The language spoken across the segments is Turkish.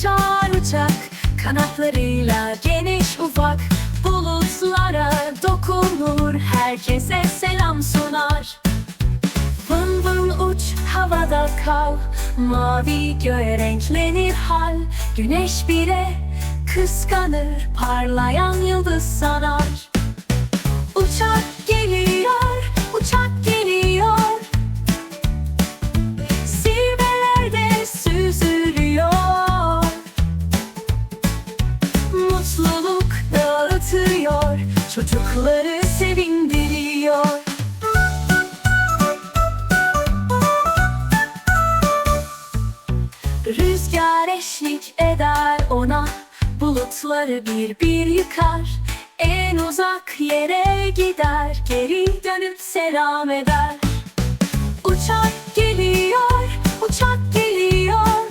uçar uçak Kanatlarıyla geniş ufak Bulutlara dokunur Herkese selam sunar. Vın vın uç havada kal Mavi göğe renklenir hal. Güneş bile kıskanır Parlayan yıldız sanar Bulutları bir bir yıkar. En uzak yere gider Geri dönüp selam eder. Uçak geliyor, uçak geliyor.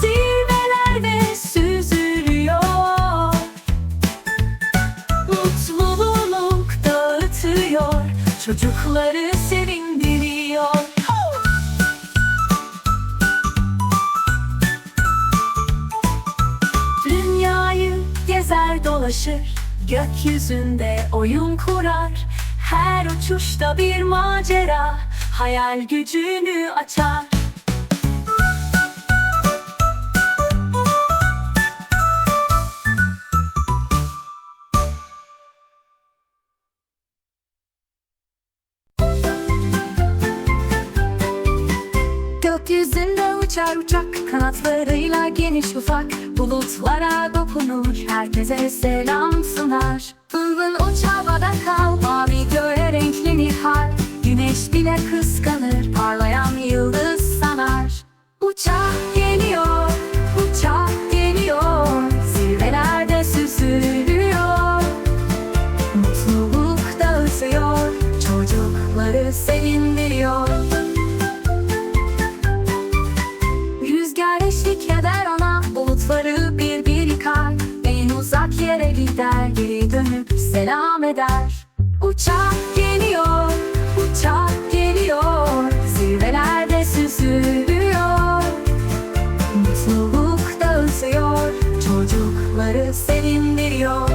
Zirvelerde süzülüyor. Mutluluk dağıtıyor. Çocukları sevindiriyor dolaşır Gökyüzünde oyun kurar. Her uçuşta bir macera Hayal gücünü açar Gökyüzünde uçar uçak Kanatlarıyla geniş ufak. Bulutlara dokunur Herkese selam sunar. Vın uç havada kal Mavi göğe renklenir hal Güneş bile kıskanır Parlayan yıldız sanar. Uçak geliyor Uçak geliyor. Zirvelerde süzülüyor. Mutluluk dağıtıyor Çocukları sevindiriyor gider Geri dönüp selam eder. Uçak geliyor Uçak geliyor. Zirvelerde süzülüyor. Mutluluk dağıtıyor Çocukları sevindiriyor.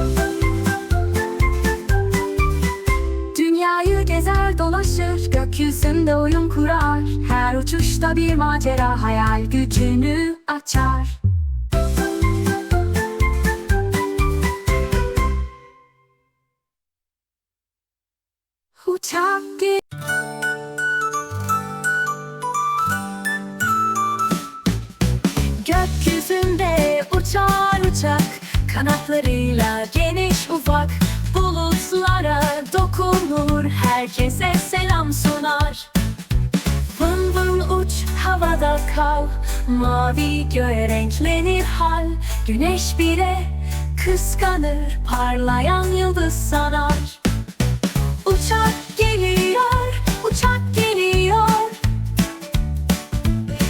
Dünyayı gezer dolaşır Gökyüzünde oyun kurar. Her uçuşta bir macera Hayal gücünü açar Uçak ge- Gökyüzünde uçar uçak Kanatlarıyla geniş ufak Bulutlara dokunur Herkese selam sunar. Vın vın uç havada kal Mavi göğe renklenir hal. Güneş bile kıskanır Parlayan yıldız sanar Uçak geliyor, uçak geliyor.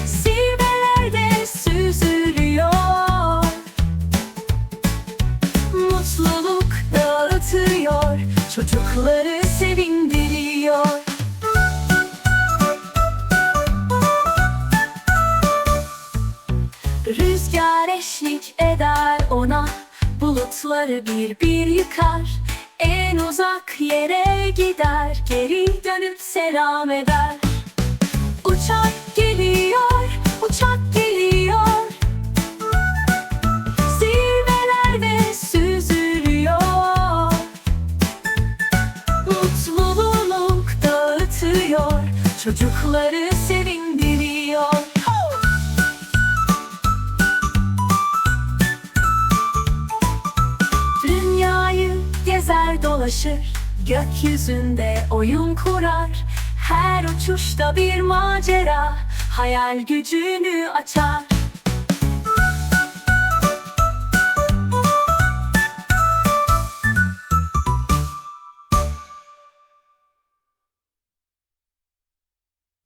Zirvelerde süzülüyor. Mutluluk dağıtıyor Çocukları sevindiriyor. Rüzgar eşlik eder ona Bulutları bir bir yıkar En uzak yere gider Geri dönüp selam eder. Uçak geliyor, uçak geliyor. Zirvelerde süzülüyor. Mutluluk dağıtıyor. Çocukları dolaşır Gökyüzünde oyun kurar. Her uçuşta bir macera Hayal gücünü açar